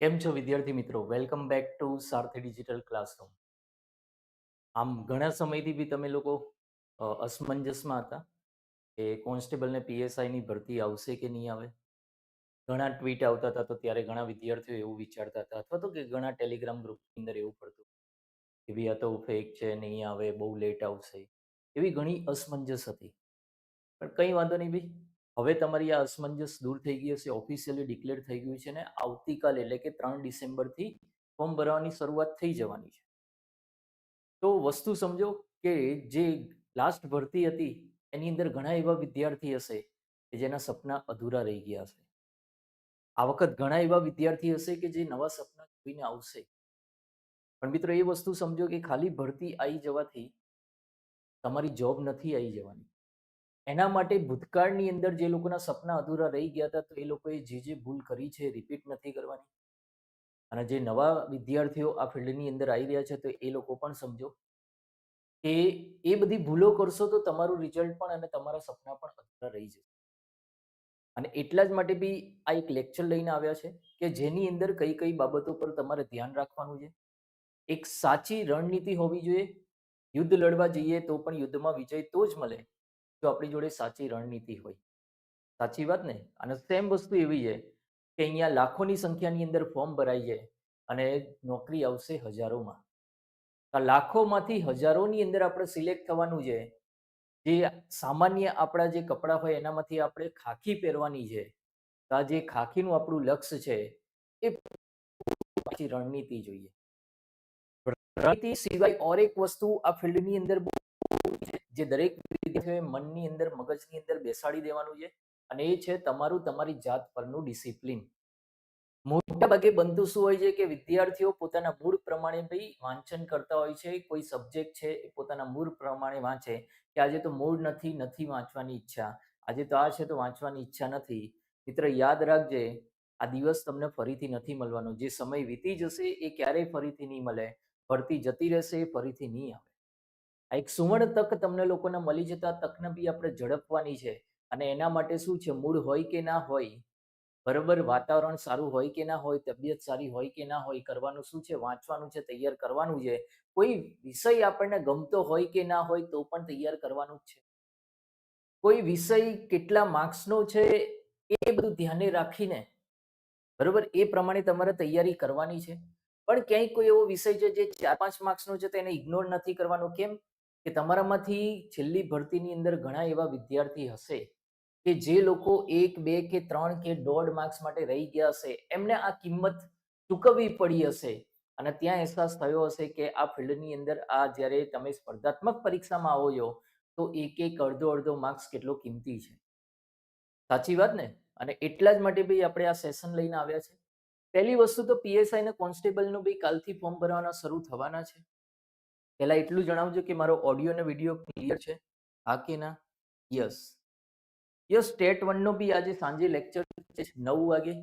કેમ છો વિદ્યાર્થી મિત્રો? Welcome back to Sarathi digital classroom આમ ઘણા સમયથી બી તમે લોકો અસમંજસમાં હતા કે કોન્સ્ટેબલને પીએસઆઈની ભરતી આવશે કે નહીં આવે? ઘણા ટ્વીટ આવતા હતા તો ત્યારે ઘણા વિદ્યાર્થીઓ એવું વિચારતા હતા અથવા તો કે ઘણા ટેલિગ્રામ ગ્રુપની અંદર એવું પડતું કે ભાઈ આ તો ફેક છે, નહીં આવે, બહુ લેટ આવશે એવી ઘણી અસમંજસ હતી. પણ કંઈ વાંધો નહીં ભાઈ. હવે તમારી આ અસમંજસ દૂર થઈ ગઈ હશે ઓફિશિયલી ડિક્લેર થઈ ગયું છે ને આવતીકાલ એટલે કે ત્રણ ડિસેમ્બરથી ફોર્મ ભરવાની શરૂઆત થઈ જવાની છે. તો વસ્તુ સમજો કે જે લાસ્ટ ભરતી હતી, એની અંદર ઘણા એવા વિદ્યાર્થી હશે કે જેના સપના અધૂરા રહી ગયા હશે. આ વખત ઘણા એવા વિદ્યાર્થી હશે કે જે નવા સપના જોઈને આવશે. પણ મિત્રો એ વસ્તુ સમજો કે ખાલી ભરતી આવી જવાથી તમારી જોબ નથી આવી જવાની. એના માટે ભૂતકાળની અંદર જે લોકોના સપના અધૂરા રહી ગયા હતા, તો એ લોકોએ જે જે ભૂલ કરી છે રિપીટ નથી કરવાની. અને જે નવા વિદ્યાર્થીઓ આ ફિલ્ડની અંદર આવી રહ્યા છે, તો એ લોકો પણ સમજો કે એ બધી ભૂલો કરશો તો તમારું રિઝલ્ટ પણ અને તમારા સપના પણ અધૂરા રહી જશે. અને એટલા જ માટે બી આ એક લેક્ચર લઈને આવ્યા છે કે જેની અંદર કઈ કઈ બાબતો પર તમારે ધ્યાન રાખવાનું છે. એક સાચી રણનીતિ હોવી જોઈએ. યુદ્ધ લડવા જઈએ તો પણ યુદ્ધમાં વિજય તો જ મળે. જો આપણી જોડે સાચી રણનીતિ હોય. સાચી વાત ને? અને સેમ વસ્તુ એવી છે કે અહીંયા લાખોની સંખ્યાની અંદર ફોર્મ ભરાઈ જાય અને નોકરી આવશે હજારોમાં. લાખોમાંથી હજારોની અંદર આપણે સિલેક્ટ થવાનું છે. જે સામાન્ય આપણા જે કપડાં હોય એનામાંથી આપણે ખાખી પહેરવાની છે. આ જે ખાખીનું આપણું લક્ષ્ય છે એ પાછી રણનીતિ જોઈએ. રણનીતિ સિવાય ઓર એક વસ્તુ આ ફિલ્ડની અંદર જે દરેક વિદ્યાર્થીઓએ મનની અંદર, મગજની અંદર બેસાડી દેવાનું છે અને એ છે તમારું, તમારી જાત પરનું ડિસિપ્લિન. મોટા બનતું શું હોય છે કે વિદ્યાર્થીઓ પોતાના મૂળ પ્રમાણે ભાઈ વાંચન કરતા હોય છે, કોઈ સબ્જેક્ટ છે એ પોતાના મૂળ પ્રમાણે વાંચે કે આજે તો મૂળ નથી નથી વાંચવાની ઈચ્છા. આજે તો આ છે તો વાંચવાની ઈચ્છા નથી. મિત્ર, યાદ રાખજે, આ દિવસ તમને ફરીથી નથી મળવાનો. જે સમય વીતી જશે એ ક્યારેય ફરીથી નહીં મળે. ભરતી જતી રહેશે એ ફરીથી નહીં આવે. આ એક સુવર્ણ તક તમને લોકોને મળી જતા તકને બી આપણે ઝડપવાની છે. અને એના માટે શું છે? મૂળ હોય કે ના હોય, બરોબર વાતાવરણ સારું હોય કે ના હોય, તબિયત સારી હોય કે ના હોય, કરવાનું શું છે? વાંચવાનું છે, તૈયાર કરવાનું છે. કોઈ વિષય આપણને ગમતો હોય કે ના હોય તો પણ તૈયાર કરવાનું જ છે. કોઈ વિષય કેટલા માર્ક્સનો છે એ બધું ધ્યાને રાખીને, બરોબર, એ પ્રમાણે તમારે તૈયારી કરવાની છે. પણ ક્યાંય કોઈ એવો વિષય છે જે ચાર પાંચ માર્ક્સનો છે તો એને ઇગ્નોર નથી કરવાનો. કેમ? કે તમારામાંથી છેલ્લી ભરતીની અંદર ઘણા એવા વિદ્યાર્થી હશે કે જે લોકો એક, બે કે ત્રણ કે દોઢ માર્ક્સ માટે રહી ગયા હશે, એમને આ કિંમત ચૂકવવી પડી હશે. અને ત્યાં અહેસાસ થયો હશે કે આ ફિલ્ડની અંદર આ જ્યારે તમે સ્પર્ધાત્મક પરીક્ષામાં આવો છો, તો એક એક, અડધો અડધો માર્ક્સ કેટલો કિંમતી છે. સાચી વાત ને? અને એટલા જ માટે ભાઈ આપણે આ સેશન લઈને આવ્યા છે. પહેલી વસ્તુ તો પીએસઆઈ ને કોન્સ્ટેબલનું બી કાલથી ફોર્મ ભરવાના શરૂ થવાના છે. પહેલા એટલું જણાવજો કે મારો ઓડિયો અને વીડિયો ક્લિયર છે. હા કે ના? યસ યસ સ્ટેટ વનનો બી આજે સાંજે લેક્ચર છે નવ વાગે.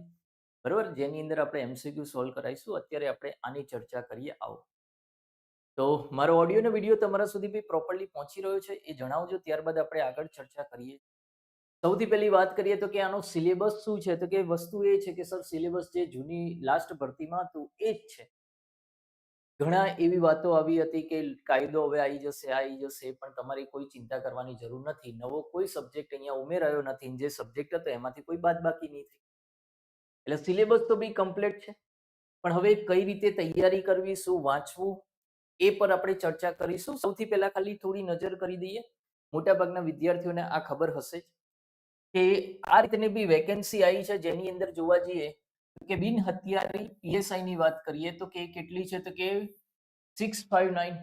બરાબર? જેની અંદર આપણે એમસીક્યુ સોલ્વ કરાવીશું. અત્યારે આપણે આની ચર્ચા કરીએ. આવો. તો મારો ઓડિયો અને વીડિયો તમારા સુધી બી પ્રોપરલી પહોંચી રહ્યો છે એ જણાવજો. ત્યારબાદ આપણે આગળ ચર્ચા કરીએ. સૌથી પહેલી વાત કરીએ તો કે આનો સિલેબસ શું છે? તો કે વસ્તુ એ છે કે સર સિલેબસ જે જૂની લાસ્ટ ભરતીમાં હતું એ જ છે. ઘણા એવી વાતો આવી હતી કે કાયદો હવે આવી જશે આવી જશે, પણ તમારે કોઈ ચિંતા કરવાની જરૂર નથી. નવો કોઈ સબ્જેક્ટ અહીંયા ઉમેરાયો નથી જે સબ્જેક્ટ હતો એમાંથી કોઈ બાદ બાકી નહીં થઈ. એટલે સિલેબસ તો બી કમ્પ્લીટ છે. પણ હવે કઈ રીતે તૈયારી કરવી, શું વાંચવું, એ પર આપણે ચર્ચા કરીશું. સૌથી પહેલા ખાલી થોડી નજર કરી દઈએ. મોટાભાગના વિદ્યાર્થીઓને આ ખબર હશે જ કે આ રીતની બી વેકેન્સી આવી છે. જેની અંદર જોવા જઈએ કે બિન હથિયારી પીએસઆઈ ની વાત કરીએ તો કે કેટલી છે તો કે સિક્સ ફાઈવ નાઇન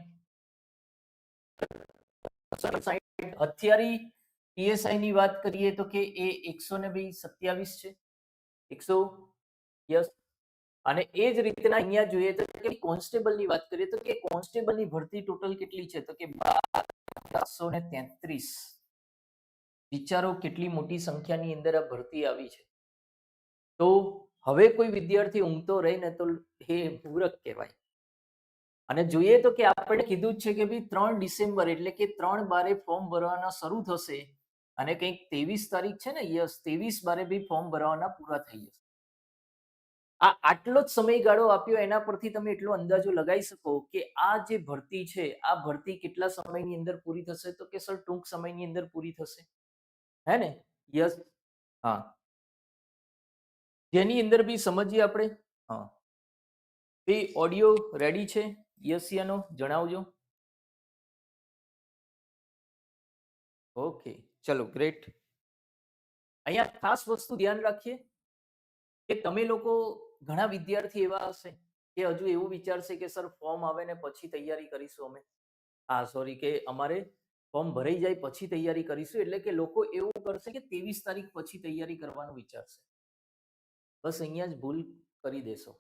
હથિયારી પીએસઆઈ ની વાત કરીએ તો કે એ એકસો ને ભાઈ સત્યાવીસ છે. એકસો યસ. અને એ જ રીતના અહીંયા જોઈએ તો કે કોન્સ્ટેબલની વાત કરીએ તો કે કોન્સ્ટેબલની ભરતી ટોટલ કેટલી છે તો કે બારસો ને તેત્રીસ. વિચારો કેટલી મોટી સંખ્યાની અંદર આ ભરતી આવી છે. તો હવે કોઈ વિદ્યાર્થી ઊંઘતો રહીને તો એ મૂરખ કહેવાય. અને જોઈએ તો કે આપણે કીધું છે કે ભાઈ ત્રણ ડિસેમ્બર એટલે કે ત્રણ બારે ફોર્મ ભરવાના શરૂ થશે અને કંઈક ત્રેવીસ તારીખ છે ને યસ, ત્રેવીસ બારે બી ફોર્મ ભરવાના પૂરા થઈ જશે. આ આટલો જ સમયગાળો આપ્યો એના પરથી તમે એટલો અંદાજો લગાવી શકો કે આ જે ભરતી છે, આ ભરતી કેટલા સમયની અંદર પૂરી થશે તો કે સર ટૂંક સમયની અંદર પૂરી થશે. હે ને? યસ, હા. જેની અંદર બી સમજીએ આપણે? હા. એ ઓડિયો રેડી છે? યસ જણાવજો. ઓકે ચલો ગ્રેટ અહીંયા ખાસ વસ્તુ ધ્યાન રાખીએ કે તમે લોકો ઘણા વિદ્યાર્થી એવા હશે કે હજુ એવું વિચારશે કે, સર ફોર્મ આવે ને પછી તૈયારી કરીશું અમે. હા સોરી કે અમારે ફોર્મ ભરાઈ જાય પછી તૈયારી કરીશું, એટલે કે લોકો એવું કરશે કે ત્રેવીસ તારીખ પછી તૈયારી કરવાનું વિચારશે. બસ અહીંયા જ ભૂલ કરી દેશો.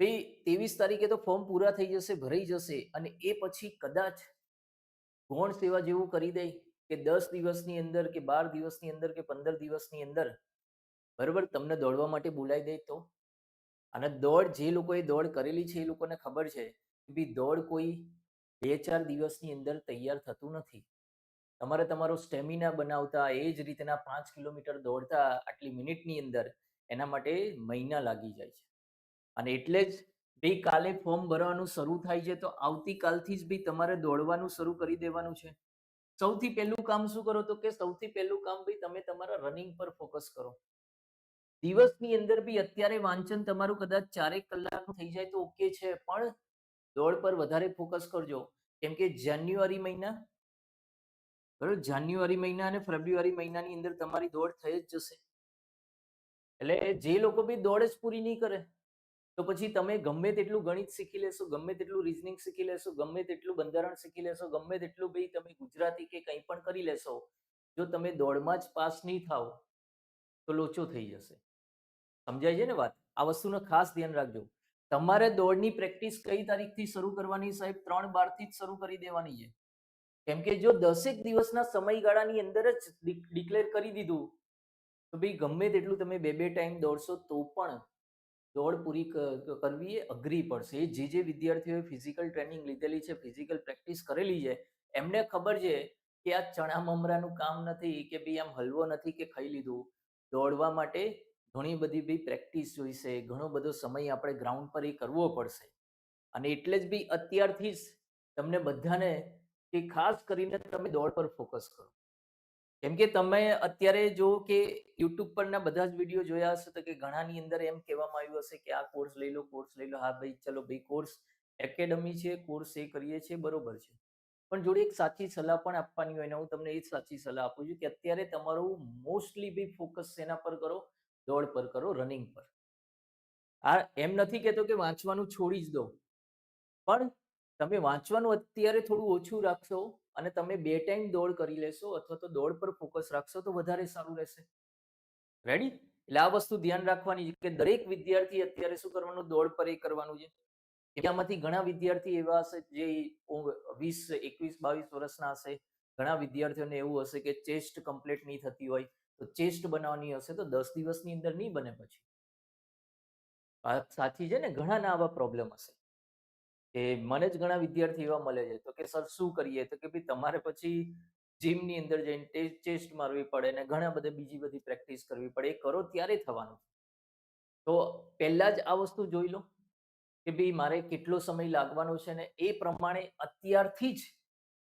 ભાઈ, ત્રેવીસ તારીખે તો ફોર્મ પૂરા થઈ જશે, ભરાઈ જશે અને એ પછી કદાચ ગૌણ સેવા જેવું કરી દે કે દસ દિવસની અંદર કે બાર દિવસની અંદર કે પંદર દિવસની અંદર. બરાબર, તમને દોડવા માટે બોલાવી દે તો. અને દોડ જે લોકોએ દોડ કરેલી છે એ લોકોને ખબર છે કે ભાઈ, દોડ કોઈ બે ચાર દિવસની અંદર તૈયાર થતું નથી. તમારે તમારો સ્ટેમિના બનાવતા, એ જ રીતના પાંચ કિલોમીટર દોડતા આટલી મિનિટની અંદર એના માટે મહિના લાગી જાય છે. અને એટલે જ ભાઈ કાલે ફોર્મ ભરવાનું શરૂ થાય છે, તો આવતીકાલથી જ ભાઈ તમારે દોડવાનું શરૂ કરી દેવાનું છે. સૌથી પહેલું કામ શું કરો તો કે સૌથી પહેલું કામ ભાઈ તમે તમારા રનિંગ પર ફોકસ કરો. દિવસની અંદર બી અત્યારે વાંચન તમારું કદાચ ચારેક કલાકનું થઈ જાય તો ઓકે છે, પણ દોડ પર વધારે ફોકસ કરજો. કેમ કે જાન્યુઆરી મહિના બરોબર જાન્યુઆરી મહિના અને ફેબ્રુઆરી મહિનાની અંદર તમારી દોડ થઈ જ જશે. એટલે જે લોકો બી દોડ જ પૂરી નહીં કરે, તો પછી તમે ગમે તેટલું ગણિત શીખી લેશો, ગમે તેટલું રીઝનિંગ શીખી લેશો, ગમે તેટલું બંધારણ શીખી લેશો, ગમે તેટલું ભાઈ તમે ગુજરાતી કે કંઈ પણ કરી લેશો, જો તમે દોડમાં જ પાસ નહીં થાવ, તો લોચો થઈ જશે. સમજાય છે ને વાત? આ વસ્તુનો ખાસ ધ્યાન રાખજો. તમારે દોડની પ્રેક્ટિસ કઈ તારીખથી શરૂ કરવાની સાહેબ? ત્રણ બારથી જ શરૂ કરી દેવાની છે. કેમ કે જો દસેક દિવસના સમયગાળાની અંદર જ ડિક્લેર કરી દીધું તો ભાઈ ગમે તેટલું તમે બે બે ટાઈમ દોડશો તો પણ દોડ પૂરી કરવી એ અઘરી પડશે. જે જે વિદ્યાર્થીઓએ ફિઝિકલ ટ્રેનિંગ લીધેલી છે ફિઝિકલ પ્રેક્ટિસ કરેલી છે, એમને ખબર છે કે આ ચણા મમરાનું કામ નથી, કે ભાઈ આમ હલવો નથી કે ખાઈ લીધું. દોડવા માટે ઘણી બધી બી પ્રેક્ટિસ જોઈશે, ઘણો બધો સમય આપણે ગ્રાઉન્ડ પર એ કરવો પડશે. અને એટલે જ બી અત્યારથી જ તમને બધાને કે ખાસ કરીને તમે દોડ પર ફોકસ કરો. કેમ કે તમે અત્યારે જો કે યુટ્યુબ પરના બધા જ વીડિયો જોયા હશે, તો કે ઘણાની અંદર એમ કહેવામાં આવ્યું હશે કે આ કોર્સ લઈ લો કોર્સ લઈ લો. હા ભાઈ, ચલો ભાઈ કોર્સ એકેડમી છે કોર્સ એ કરીએ છીએ, બરોબર છે. પણ જોડે એક સાચી સલાહ પણ આપવાની હોય ને, હું તમને એ સાચી સલાહ આપું છું કે અત્યારે તમારું મોસ્ટલી બી ફોકસ શેના પર કરો? દોડ પર કરો રનિંગ પર. આ એમ નથી કહેતો કે વાંચવાનું છોડી જ દો. પણ તમે વાંચવાનું અત્યારે થોડું ઓછું રાખશો અને તમે બે ટાઈમ દોડ કરી લેશો અથવા તો દોડ પર ફોકસ રાખશો તો વધારે સારું રહેશે. રેડી એટલે આ વસ્તુ ધ્યાન રાખવાની કે દરેક વિદ્યાર્થી અત્યારે શું કરવાનું? દોડ પર એ કરવાનું છે. એમાંથી ઘણા વિદ્યાર્થી એવા હશે જે વીસ, એકવીસ, બાવીસ વર્ષના હશે. ઘણા વિદ્યાર્થીઓને એવું હશે કે ચેસ્ટ કમ્પ્લીટ નહીં થતી હોય. તો ચેસ્ટ બનાવવાની હશે તો દસ દિવસની અંદર નહીં બને પછી. સાચી છે ને? ઘણાના આવા પ્રોબ્લેમ હશે. કે મને જ ઘણા વિદ્યાર્થી એવા મળે છે. તો કે, સર, શું કરીએ? તો કે, ભાઈ, તમારે પછી જીમની અંદર જઈને ચેસ્ટ મારવી પડે ને ઘણા બધા બીજી બધી પ્રેક્ટિસ કરવી પડે. એ કરો, ત્યારે થવાનું. તો પહેલા જ આ વસ્તુ જોઈ લો કે, ભાઈ, મારે કેટલો સમય લાગવાનો છે ને એ પ્રમાણે અત્યારથી જ,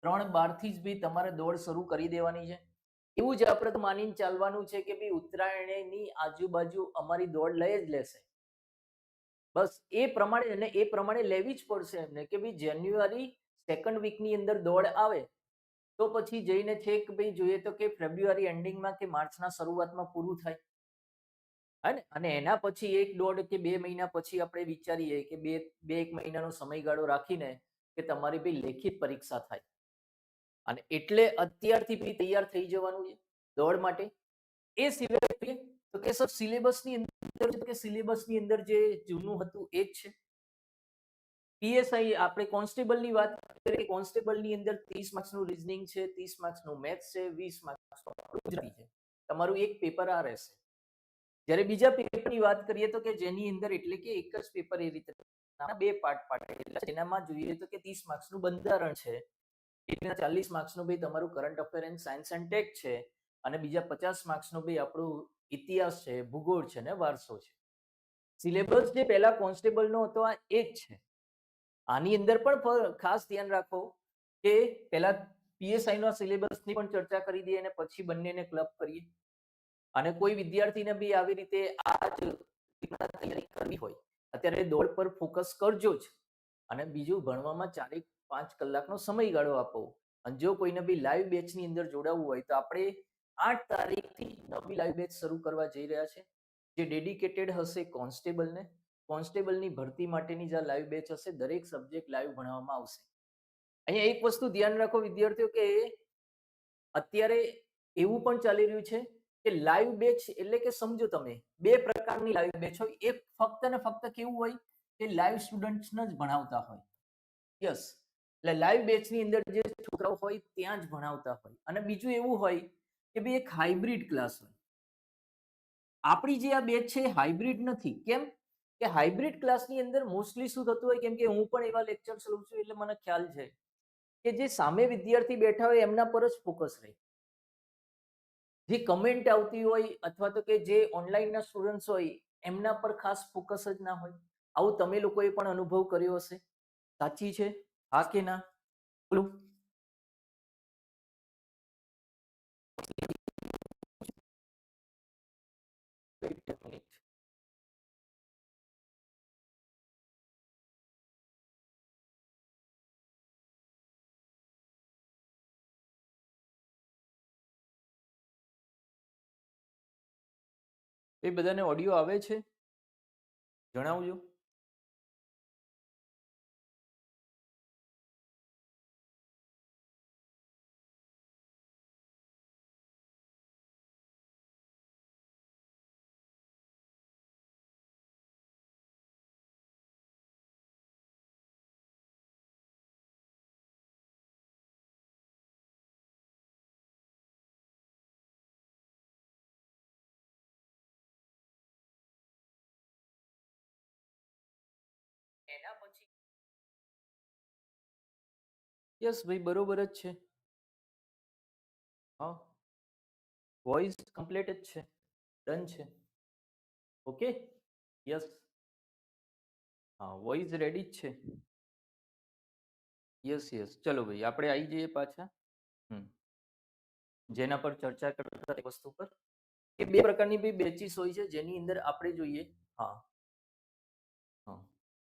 ત્રણ બારથી જ ભાઈ તમારે દોડ શરૂ કરી દેવાની છે. એવું જ આપણે તો માનીને ચાલવાનું છે કે, ભાઈ, ઉત્તરાયણની આજુબાજુ અમારી દોડ લઈ જ લેશે. બસ એ પ્રમાણે અને એ પ્રમાણે લેવી જ પડશે એમને કે ભાઈ જાન્યુઆરી સેકન્ડ વીકની અંદર દોડ આવે. તો પછી જઈને છેક ભાઈ જોઈએ તો કે ફેબ્રુઆરી એન્ડિંગમાં કે માર્ચના શરૂઆતમાં પૂરું થાય. હે અને એના પછી એક દોઢ કે બે મહિના પછી આપણે વિચારીએ કે બે બે એક મહિનાનો સમયગાળો રાખીને કે તમારી ભાઈ લેખિત પરીક્ષા થાય. અને એટલે અત્યારથી ભાઈ તૈયાર થઈ જવાનું છે દોડ માટે. એ સિવાય તો કે સર સિલેબસની અંદર કે સિલેબસની અંદર જે જૂનું હતું એ જ છે? પીએસઆઈ આપણે કોન્સ્ટેબલની વાત કરીએ કોન્સ્ટેબલની અંદર ત્રીસ માર્ક્સનું રિઝનિંગ છે, ત્રીસ માર્ક્સનું મેથ્સ છે, વીસ માર્ક્સ છે. તમારું એક પેપર આ રહેશે. જ્યારે બીજા પેપરની વાત કરીએ તો કે જેની અંદર એટલે કે એક જ પેપર એ રીતે બે પાર્ટ પાડેલા છે. એનામાં જોઈએ તો કે ત્રીસ માર્ક્સનું બંધારણ છે. એટલે ચાલીસ માર્ક્સનું ભાઈ તમારું current affair and science and tech છે. અને બીજા પચાસ માર્ક્સનું ભાઈ આપણું ઇતિહાસ છે, ભૂગોળ છે ને વારસો છે. સિલેબસ જે પહેલા કોન્સ્ટેબલનો હતો, આ એ જ છે. આની અંદર પણ ખાસ ધ્યાન રાખો કે પહેલા પીએસઆઈ નો સિલેબસની પણ ચર્ચા કરી દઈએ અને પછી બંનેને ક્લબ કરીએ. અને કોઈ વિદ્યાર્થીને બી આવી રીતે આ જ તૈયારી કરવી હોય, અત્યારે દોડ પર ફોકસ કરજો જ. અને બીજું, ભણવામાં ચારેક પાંચ કલાકનો સમયગાળો આપો. અને જો કોઈને બી લાઈવ બેચની અંદર જોડાવવું હોય, તો આપણે આઠ તારીખથી નવી લાઈવ બેચ શરૂ કરવા જઈ રહ્યા છે. જે ડેડિકેટેડ હશે કોન્સ્ટેબલને, કોન્સ્ટેબલની ભરતી માટેની જે લાઈવ બેચ હશે, દરેક સબ્જેક્ટ લાઈવ ભણાવવામાં આવશે. અહીંયા એક વસ્તુ ધ્યાન રાખો વિદ્યાર્થીઓ કે અત્યારે એવું પણ ચાલી રહ્યું છે કે લાઈવ બેચ એટલે કે સમજો તમે, બે પ્રકારની લાઈવ બેચ હોય. એક ફક્ત ને ફક્ત કેવું હોય કે લાઈવ સ્ટુડન્ટ્સને જ ભણાવતા હોય. યસ. એટલે લાઈવ બેચની અંદર જે છોકરાઓ હોય ત્યાં જ ભણાવતા હોય. અને બીજું એવું હોય કે ભાઈ એક હાઇબ્રિડ ક્લાસ હોય. આપણી જે આ બેચ છે હાઇબ્રિડ નથી. કેમ? કે હાઇબ્રિડ ક્લાસની અંદર મોસ્ટલી શું થતું હોય? કેમ કે હું પણ એવા લેક્ચર્સ લઉં છું એટલે મને ખ્યાલ છે કે જે સામે વિદ્યાર્થી બેઠા હોય એમના પર જ ફોકસ રહે. જે કમેન્ટ આવતી હોય અથવા તો કે જે ઓનલાઈનના સ્ટુડન્ટ્સ હોય એમના પર ખાસ ફોકસ જ ના હોય. આવું તમે લોકોએ પણ અનુભવ કર્યો હશે? સાચી છે? હા કે ના? બોલો. એ બધાને ઓડિયો આવે છે? જણાવજો. પછી યસ, ભાઈ, બરોબર જ છે. હા. વોઇસ કમ્પ્લીટ જ છે. ડન છે. ઓકે યસ હા વોઇસ રેડી જ છે. યસ યસ ચલો ભાઈ, આપણે આવી જઈએ પાછા. હમ. જેના પર ચર્ચા કરતા હતા એ વસ્તુ પર. એ બે પ્રકારની બી બેચીસ હોય છે, જેની અંદર આપણે જોઈએ. હા હા.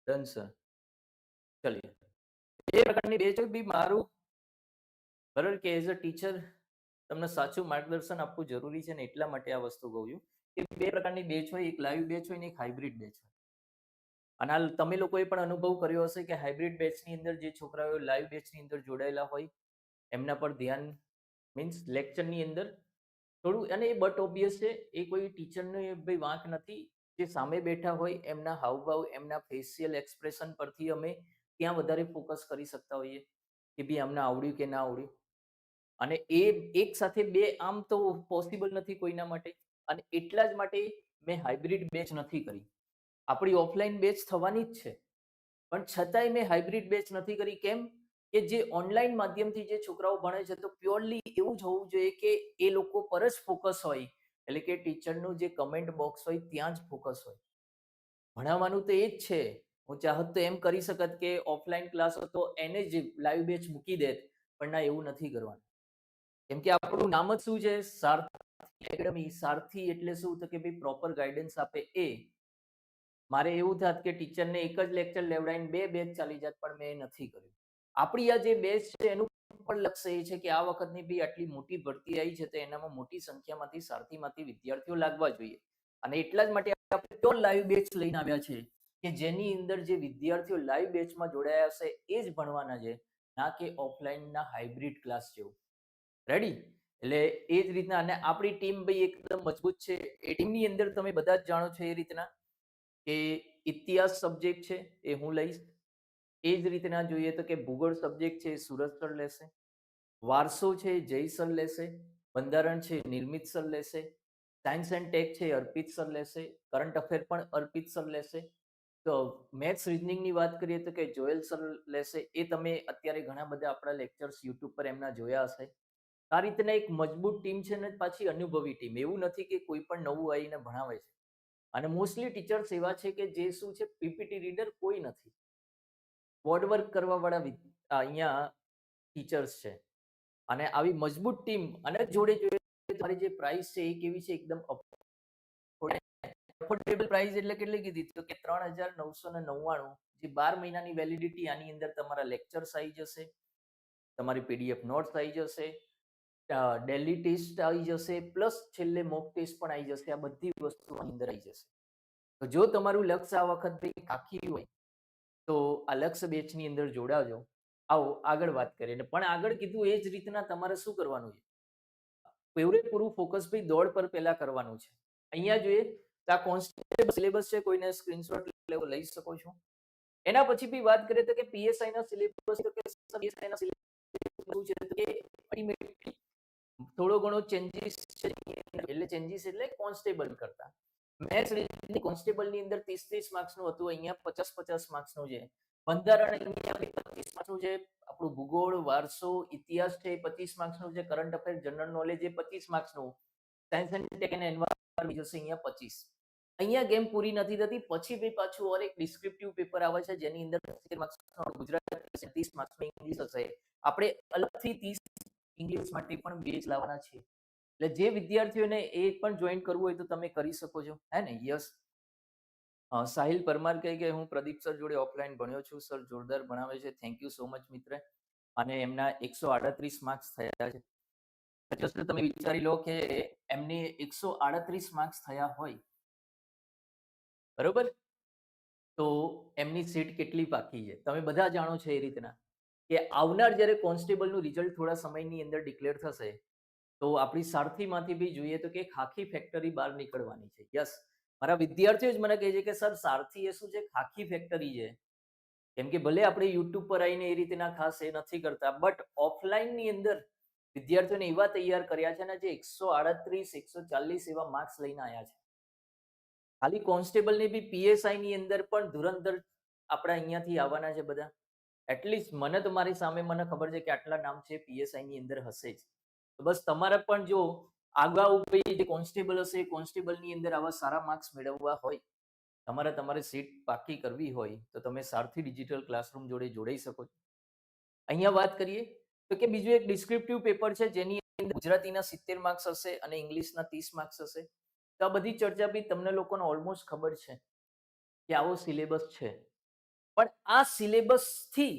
ડન એ પ્રકારની બેચ હોય બી મારું બરાબર કે એઝ અ ટીચર તમને સાચું માર્ગદર્શન આપવું જરૂરી છે ને એટલા માટે આ વસ્તુ કહું છું કે બે પ્રકારની બેચ હોય, એક લાઈવ બેચ હોય ને એક હાઇબ્રિડ બેચ હોય. અને આ તમે લોકોએ પણ અનુભવ કર્યો હશે કે હાઇબ્રિડ બેચની અંદર જે છોકરાઓ લાઈવ બેચની અંદર જોડાયેલા હોય, એમના પર ધ્યાન મીન્સ લેક્ચરની અંદર થોડું, અને એ બટ ઓબ્વિયસ છે, એ કોઈ ટીચરનો ભાઈ વાંક નથી જે સામે બેઠા હોય, એમના હાવભાવ, એમના ફેશિયલ એક્સપ્રેશન પરથી અમે ત્યાં વધારે ફોકસ કરી શકતા હોઈએ કે ભાઈ અમને આવડ્યું કે ના આવડ્યું. અને એ એક સાથે બે આમ તો પોસિબલ નથી કોઈના માટે. અને એટલા જ માટે મેં હાઇબ્રિડ બેચ નથી કરી. આપણી ઓફલાઈન બેચ થવાની જ છે. પણ છતાંય મેં હાઇબ્રિડ બેચ નથી કરી. કેમ? કે જે ઓનલાઈન માધ્યમથી જે છોકરાઓ ભણે છે, તો પ્યોરલી એવું જ હોવું જોઈએ કે એ લોકો પર જ ફોકસ હોય. એટલે કે ટીચરનું જે કમેન્ટ બોક્સ હોય ત્યાં જ ફોકસ હોય. ભણાવવાનું તો એ જ છે. હું ચાહત તો એમ કરી શકત કે ઓફલાઈન ક્લાસ હતો, એને જ લાઈવ બેચ મૂકી દેત, પણ ના, એવું નથી કરવાનું. કેમ કે આપણું નામ જ શું છે? સારથી એકેડમી સારથી એટલે શું? તો કે ભાઈ પ્રોપર ગાઈડન્સ આપે એ. મારે એવું થાત કે ટીચરને એક જ લેક્ચર લેવડાવીને બે બેચ ચાલી જાત, પણ મેં નથી કર્યું. આપણી આ જે બેચ છે, એનું પણ લક્ષ્ય છે કે આ વખતની બી આટલી મોટી ભરતી આવી છે, તો એનામાં મોટી સંખ્યામાંથી સારથીમાંથી વિદ્યાર્થીઓ લાગવા જોઈએ. અને એટલા જ માટે આપણે તો લાઈવ બેચ લઈને આવ્યા છે કે જેની અંદર જે વિદ્યાર્થીઓ લાઈવ બેચમાં જોડાયા હશે એ જ ભણવાના છે, ના કે ઓફલાઈનના હાઇબ્રિડ ક્લાસ જેવું. રેડી એટલે એ જ રીતના અને આપણી ટીમ ભાઈ એકદમ મજબૂત છે. એ ટીમની અંદર તમે બધા જ જાણો છો એ રીતના કે ઇતિહાસ સબ્જેક્ટ છે એ હું લઈશ. એ જ રીતના જોઈએ તો કે ભૂગોળ સબ્જેક્ટ છે સુરત સર લેશે, વારસો છે જય સર લેશે, બંધારણ છે નિર્મિત સર લેશે સાયન્સ એન્ડ ટેક છે અર્પિત સર લેશે કરંટ અફેર પણ અર્પિત સર લેશે. તો મેથ્સ રિઝનિંગની વાત કરીએ તો કે જોયેલ સર લેશે એ તમે અત્યારે ઘણા બધા આપણા લેક્ચર્સ યુટ્યુબ પર એમના જોયા હશે. આ રીતના એક મજબૂત ટીમ છે ને પાછી અનુભવી ટીમ એવું નથી કે કોઈ પણ નવું આવીને ભણાવે છે. અને મોસ્ટલી ટીચર્સ એવા છે કે જે શું છે? પીપીટી રીડર કોઈ નથી. બોર્ડ વર્ક કરવા વાળા અહીંયા ટીચર્સ છે. અને આવી મજબૂત ટીમ અને જોડે જોડે તમારી જે પ્રાઇસ છે એ કેવી છે? એકદમ અફોર્ડેબલ પ્રાઇસ એટલે કેટલી કીધી? તો કે ત્રણ હજાર નવસો ને નવ્વાણું, જે બાર મહિનાની વેલિડિટી આની અંદર તમારા લેક્ચર્સ આવી જશે તમારી પીડીએફ નોટ્સ આવી જશે ડેલી ટેસ્ટ આવી જશે પ્લસ છેલ્લે મોક ટેસ્ટ પણ આવી જશે, આ બધી વસ્તુ અંદર આવી જશે. જો તમારું લક્ષ્ય આ વખત આખી હોય તો આ લક્ષ્ય બેચની અંદર જોડાવજો. આવો, આગળ વાત કરીએ. પણ આગળ કીધું એ જ રીતના તમારે શું કરવાનું છે? પૂરેપૂરું ફોકસ ભાઈ દોડ પર પહેલા કરવાનું છે. અહીંયા જોઈએ તો આ કોન્સ્ટેબલ સિલેબસ છે, કોઈને સ્ક્રીનશોટ લેવો લઈ શકો છો. એના પછી બી વાત કરીએ તો કે પીએસઆઈ ના સિલેબસ કે પીએસઆઈ ના સિલેબસ છે તો કે થોડો ઘણો ચેન્જીસ છે. એટલે ચેન્જીસ એટલે કોન્સ્ટેબલ કરતા. મેથ્સ કોન્સ્ટેબલ કોન્સ્ટેબલની અંદર 30 30 માર્ક્સનું હતું, અહીંયા પચાસ પચાસ માર્ક્સનું છે. બંધારણ પચીસ માર્ક્સનું છે. આપણું ભૂગોળ, વારસો, ઇતિહાસ છે પચીસ માર્ક્સનું છે. કરંટ અફેર, જનરલ નોલેજ એ પચીસ માર્ક્સનું. Science and tech and environment જશે અહીંયા પચીસ. અહીંયા ગેમ પૂરી નથી થતી. પછી બી પાછું ઓર એક ડિસ્ક્રિપ્ટિવ પેપર આવે છે, જેની અંદર ગુજરાતી ત્રીસ માર્ક્સ ઇંગ્લિશ હશે. આપણે અલગથી ત્રીસ ઇંગ્લિશ માટે પણ બેચ લાવવાના છે એટલે જે વિદ્યાર્થીઓને એ પણ જોઈન કરવું હોય તો તમે કરી શકો છો. હે ને? યસ. સાહિલ પરમાર કહે કે, હું પ્રદીપ સર જોડે ઓફલાઈન ભણ્યો છું. સર જોરદાર ભણાવે છે. થેન્ક યુ સો મચ મિત્ર. અને એમના એકસો આડત્રીસ માર્ક્સ થયા છે. તમે વિચારી લો કે એમને એકસો આડત્રીસ માર્ક્સ થયા હોય. બરોબર? તો એમની સીટ કેટલી બાકી છે? તમે બધા જાણો છો એ રીતના. કે આવનાર જ્યારે કોન્સ્ટેબલનું રિઝલ્ટ થોડા સમયની અંદર ડિક્લેર થશે તો આપણી સારથીમાંથી બી જોઈએ તો કે ખાખી ફેક્ટરી બહાર નીકળવાની છે. યસ મારા વિદ્યાર્થીઓ જ મને કહે છે કે, સર, સારથી એ શું છે? ખાખી ફેક્ટરી છે. કેમ કે ભલે આપણે યુટ્યુબ પર આવીને એ રીતના ખાસ એ નથી કરતા બટ ઓફલાઈનની અંદર વિદ્યાર્થીઓને એવા તૈયાર કર્યા છે ને જે એકસો આડત્રીસ, એકસો ચાલીસ એવા માર્ક્સ લઈને આવ્યા છે. ખાલી કોન્સ્ટેબલની બી પીએસઆઈ ની અંદર પણ ધુરંધર આપણા અહીંયાથી આવવાના છે બધા. એટલીસ્ટ મને તો મારી સામે મને ખબર છે કે આટલા નામ છે પીએસઆઈ ની અંદર હશે જ. બસ તમારે પણ જો આગળ ભાઈ જે કોન્સ્ટેબલ હશે, એ કોન્સ્ટેબલની અંદર આવા સારા માર્ક્સ મેળવવા હોય, તમારે તમારે સીટ પાકી કરવી હોય, તો તમે સારથી ડિજિટલ ક્લાસરૂમ જોડે જોડાઈ શકો છો. અહીંયા વાત કરીએ તો કે બીજું એક ડિસ્ક્રિપ્ટિવ પેપર છે, જેની અંદર ગુજરાતીના સિત્તેર માર્ક્સ હશે અને ઇંગ્લિશના ત્રીસ માર્ક્સ હશે. તો આ બધી ચર્ચા બી તમને લોકોને ઓલમોસ્ટ ખબર છે કે આવો સિલેબસ છે. પણ આ સિલેબસથી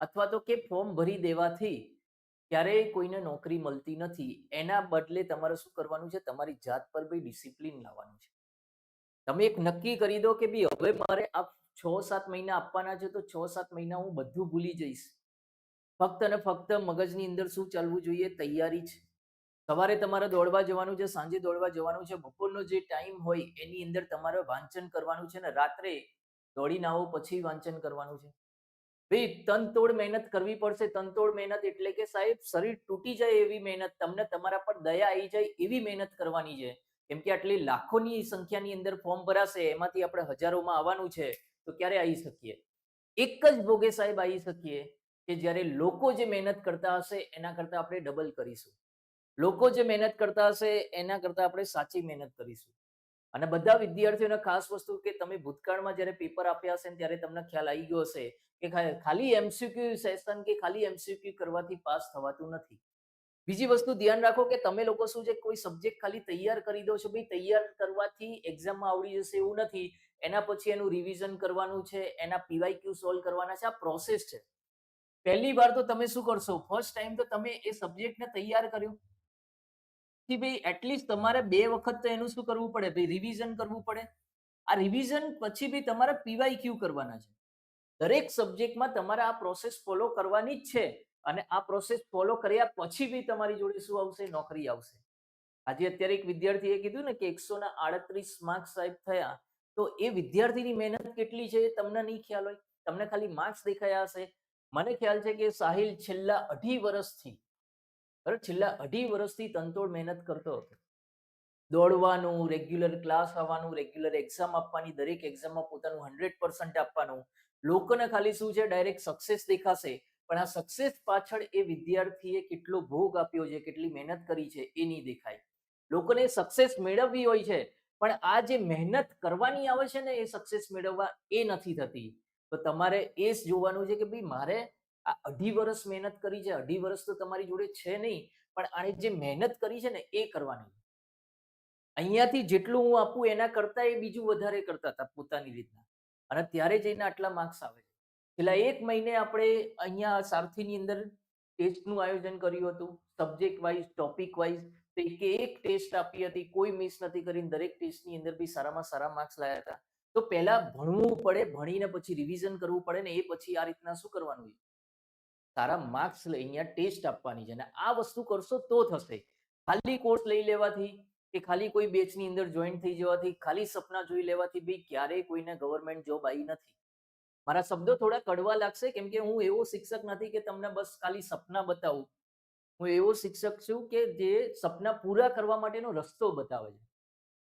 અથવા તો કે ફોર્મ ભરી દેવાથી ક્યારેય કોઈને નોકરી મળતી નથી, એના બદલે તમારે શું કરવાનું છે? તમારી જાત પર બી ડિસિપ્લિન લાવવાનું છે. તમે એક નક્કી કરી દો કે બી હવે મારે આ છ સાત મહિના આપવાના છે, તો છ સાત મહિના હું બધું ભૂલી જઈશ. ફક્ત અને ફક્ત મગજની અંદર શું ચાલવું જોઈએ? તૈયારી જ. સવારે તમારે દોડવા જવાનું છે, સાંજે દોડવા જવાનું છે, બપોરનો જે ટાઈમ હોય એની અંદર તમારે વાંચન કરવાનું છે ને રાત્રે દોડીને આવો, પછી વાંચન કરવાનું છે. ભાઈ, તનતોડ મહેનત કરવી પડશે. તનતોડ મહેનત એટલે કે સાહેબ, શરીર તૂટી જાય એવી મહેનત. તમને તમારા પર દયા આવી જાય એવી મહેનત કરવાની છે. કેમ કે આટલી લાખોની સંખ્યાની અંદર ફોર્મ ભરાશે, એમાંથી આપણે હજારોમાં આવવાનું છે, તો ક્યારે આવી શકીએ? એક જ ભોગે સાહેબ આવી શકીએ કે જ્યારે લોકો જે મહેનત કરતા હશે, એના કરતા આપણે ડબલ કરીશું. લોકો જે મહેનત કરતા હશે, એના કરતા આપણે સાચી મહેનત કરીશું. અને બધા વિદ્યાર્થીઓને ખાસ વસ્તુ કે તમે ભૂતકાળમાં જ્યારે પેપર આપ્યા હશે ત્યારે તમને ખ્યાલ આવી ગયો હશે કે ખાલી એમસીક્યુ સેશન કે ખાલી એમસીક્યુ કરવાથી પાસ થવાતું નથી. બીજી વસ્તુ ધ્યાન રાખો કે તમે લોકો શું છે, કોઈ સબ્જેક્ટ ખાલી તૈયાર કરી દો છો, ભાઈ તૈયાર કરવાથી એક્ઝામમાં આવડી જશે એવું નથી. એના પછી એનું રિવિઝન કરવાનું છે, એના પીવાયક્યુ સોલ્વ કરવાના છે, આ પ્રોસેસ છે. પહેલી વાર તો તમે શું કરશો? ફર્સ્ટ ટાઈમ તો તમે એ સબ્જેક્ટને તૈયાર કર્યો. ભાઈ એટલીસ્ટ તમારે બે વખત તો એનું શું કરવું પડે? ભાઈ રિવિઝન કરવું પડે? આ રિવિઝન પછી બી તમારે પીવાય ક્યુ કરવાના છે. દરેક સબ્જેક્ટમાં તમારે આ પ્રોસેસ ફોલો કરવાની જ છે અને આ પ્રોસેસ ફોલો કર્યા પછી બી તમારી જોડે શું આવશે? નોકરી આવશે. આજે અત્યારે એક વિદ્યાર્થીએ કીધું ને કે એકસો ને આડત્રીસ માર્ક્સ સાહેબ થયા, તો એ વિદ્યાર્થીની મહેનત કેટલી છે તમને નહીં ખ્યાલ હોય? તમને ખાલી માર્ક્સ દેખાયા હશે? મને ખ્યાલ છે કે સાહિલ છેલ્લા અઢી વર્ષથી બરાબર છેલ્લા અઢી વર્ષથી તનતોડ મહેનત કરતો હતો. દોડવાનું રેગ્યુલર ક્લાસ આવવાનું રેગ્યુલર એક્ઝામ આપવાની, દરેક એક્ઝામમાં પોતાનું હંડ્રેડ પર્સન્ટ આપવાનું. લોકોને ખાલી શું છે ડાયરેક્ટ સક્સેસ દેખાશે. પણ આ સક્સેસ પાછળ એ વિદ્યાર્થીએ કેટલો ભોગ આપ્યો છે, કેટલી મહેનત કરી છે, એ નહીં દેખાય. લોકોને સક્સેસ મેળવવી હોય છે, પણ આ જે મહેનત કરવાની આવે છે ને, એ સક્સેસ મેળવવા એ નથી થતી. તો તમારે એ જોવાનું છે કે ભાઈ મારે આ અઢી વર્ષ મહેનત કરી છે, અઢી વર્ષ તો તમારી જોડે છે નહીં, પણ આને જે મહેનત કરી છે ને, એ કરવાની. અહીંયાથી જેટલું હું આપું એના કરતા એ બીજું વધારે કરતા હતા પોતાની રીતના. અને ત્યારે જઈને આટલા માર્ક્સ આવે છે. છેલ્લા એક મહિને આપણે અહીંયા સારથીની અંદર ટેસ્ટનું આયોજન કર્યું હતું સબ્જેક્ટ વાઇઝ ટોપિક વાઇઝ તો એક એક ટેસ્ટ આપી હતી, કોઈ મિસ નથી કરીને દરેક ટેસ્ટની અંદર બી સારામાં સારા માર્ક્સ લાવ્યા હતા. તો પહેલા ભણવું પડે, ભણીને પછી રિવિઝન કરવું પડે ને, એ પછી આ રીતના શું કરવાનું સારા માર્ક્સ લઈ અહીંયા ટેસ્ટ આપવાની છે અને આ વસ્તુ કરશો તો થશે. ખાલી કોર્સ લઈ લેવાથી કે ખાલી કોઈ બેચની અંદર જોઈન થઈ જવાથી, ખાલી સપના જોઈ લેવાથી બી ક્યારેય કોઈને ગવર્મેન્ટ જોબ આવી નથી. મારા શબ્દો થોડા કડવા લાગશે કેમ કે હું એવો શિક્ષક નથી કે તમને બસ ખાલી સપના બતાવું. હું એવો શિક્ષક છું કે જે સપના પૂરા કરવા માટેનો રસ્તો બતાવે છે.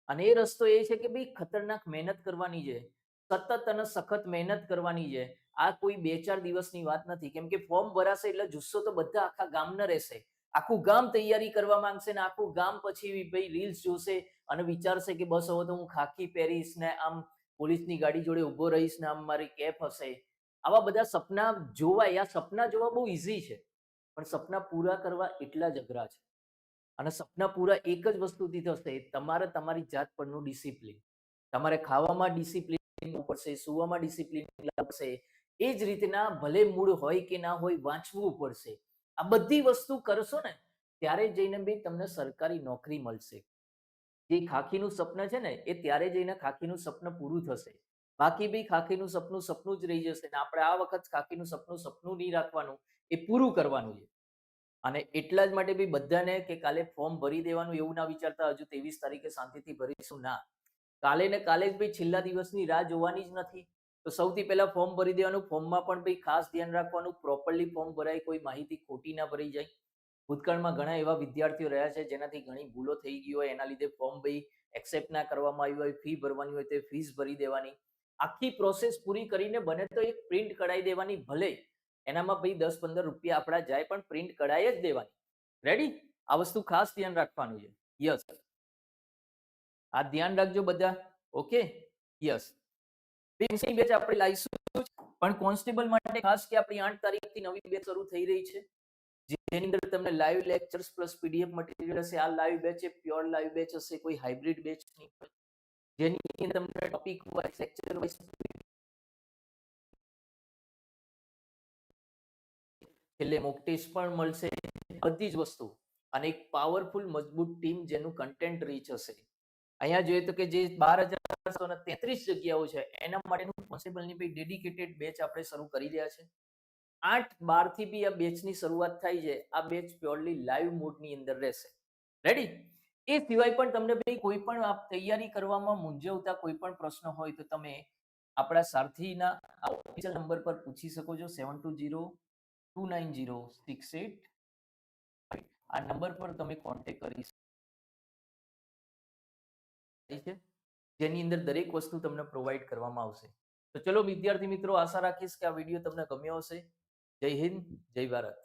અને એ રસ્તો એ છે કે ભાઈ ખતરનાક મહેનત કરવાની છે. સતત અને સખત મહેનત કરવાની છે. આ કોઈ બે ચાર દિવસની વાત નથી. કેમ કે ફોર્મ ભરાશે એટલે જુસ્સો તો બધા આખા ગામના રહેશે. આખું ગામ તૈયારી કરવા માંગશે ને આખું ગામ પછી ભાઈ રીલ્સ જોશે અને વિચારશે કે બસ હવે તો હું ખાખી પહેરીશ ને આમ પોલીસની ગાડી જોડે ઊભો રહીશ ને આમ મારી કેફ હશે. આવા બધા સપના જોવા યા સપના જોવા બહુ ઈઝી છે. પણ સપના પૂરા કરવા એટલા જ અઘરા છે. અને સપના પૂરા એક જ વસ્તુથી થશે. તમારે તમારી જાત પરનું ડિસિપ્લિન તમારે ખાવામાં ડિસિપ્લિન પડશે, સુવામાં ડિસિપ્લિન પડશે એ જ રીતના ભલે મૂળ હોય કે ના હોય વાંચવું પડશે. આ બધી વસ્તુ કરશો ને, ત્યારે જઈને બી તમને સરકારી નોકરી મળશે. જે ખાખીનું સપન છે ને, એ ત્યારે જઈને ખાખીનું સપન પૂરું થશે. બાકી બી ખાખીનું સપનું સપનું જ રહી જશે ને, આપણે આ વખત ખાખીનું સપનું સપનું નહીં રાખવાનું, એ પૂરું કરવાનું છે. અને એટલા જ માટે બી બધાને કે કાલે ફોર્મ ભરી દેવાનું એવું ના વિચારતા હજુ ત્રેવીસ તારીખે શાંતિથી ભરીશું ના. કાલે ને કાલે જ ભાઈ છેલ્લા દિવસની રાહ જોવાની જ નથી. તો સૌથી પહેલા ફોર્મ ભરી દેવાનું. ફોર્મમાં પણ ભાઈ ખાસ ધ્યાન રાખવાનું. પ્રોપરલી ફોર્મ ભરાય, કોઈ માહિતી ખોટી ના ભરી જાય. ભૂતકાળમાં ઘણા એવા વિદ્યાર્થીઓ રહ્યા છે, જેનાથી ઘણી ભૂલો થઈ ગઈ હોય. એના લીધે ફોર્મ ભાઈ એક્સેપ્ટ ના કરવામાં આવ્યું હોય ફી ભરવાની હોય તો ફીસ ભરી દેવાની. આખી પ્રોસેસ પૂરી કરીને બને તો એક પ્રિન્ટ કઢાઈ દેવાની ભલે. એનામાં ભાઈ દસ પંદર રૂપિયા આપણા જાય, પણ પ્રિન્ટ કઢાઈ જ દેવાની. રેડી આ વસ્તુ ખાસ ધ્યાન રાખવાનું છે. યસ આ ધ્યાન રાખજો બધા. ઓકે યસ બેચની બેચ આપણે લાવીશું પણ કોન્સ્ટેબલ માટે ખાસ કે આપણી આઠ તારીખથી નવી બેચ શરૂ થઈ રહી છે. જેની અંદર તમને live lectures plus PDF material હશે. આ લાઈવ બેચ છે, પ્યોર લાઈવ બેચ હશે, કોઈ હાઇબ્રિડ બેચ નહીં હોય. જેની અંદર તમને ટોપિક વાઇઝ લેક્ચર વાઇઝ એટલે મોક ટેસ્ટ પણ મળશે. બધી જ વસ્તુ. અને એક પાવરફુલ મજબૂત ટીમ જેનું કન્ટેન્ટ રીચ હશે. અહીંયા જોઈએ તો કે જે બાર હજાર તેત્રીસ જગ્યાઓ છે, એના માટેનું કોન્સ્ટેબલની ભાઈ ડેડિકેટેડ બેચ આપણે શરૂ કરી રહ્યા છે. આઠ બારથી બી આ બેચની શરૂઆત થાય છે, આ બેચ પ્યોરલી લાઈવ મોડની અંદર રહેશે. રેડી એ સિવાય પણ તમને ભાઈ કોઈ પણ આપ તૈયારી કરવામાં મૂંઝવતા કોઈ પણ પ્રશ્ન હોય તો તમે આપણા સારથીના ઓફિશિયલ નંબર પર પૂછી શકો છો seven two zero two nine zero six eight આ નંબર પર તમે કોન્ટેક્ટ કરી છે, જેની અંદર દરેક વસ્તુ તમને પ્રોવાઈડ કરવામાં આવશે. તો ચલો વિદ્યાર્થી મિત્રો, આશા રાખીશ કે આ વીડિયો તમને ગમ્યો હશે. જય હિન્દ, જય ભારત.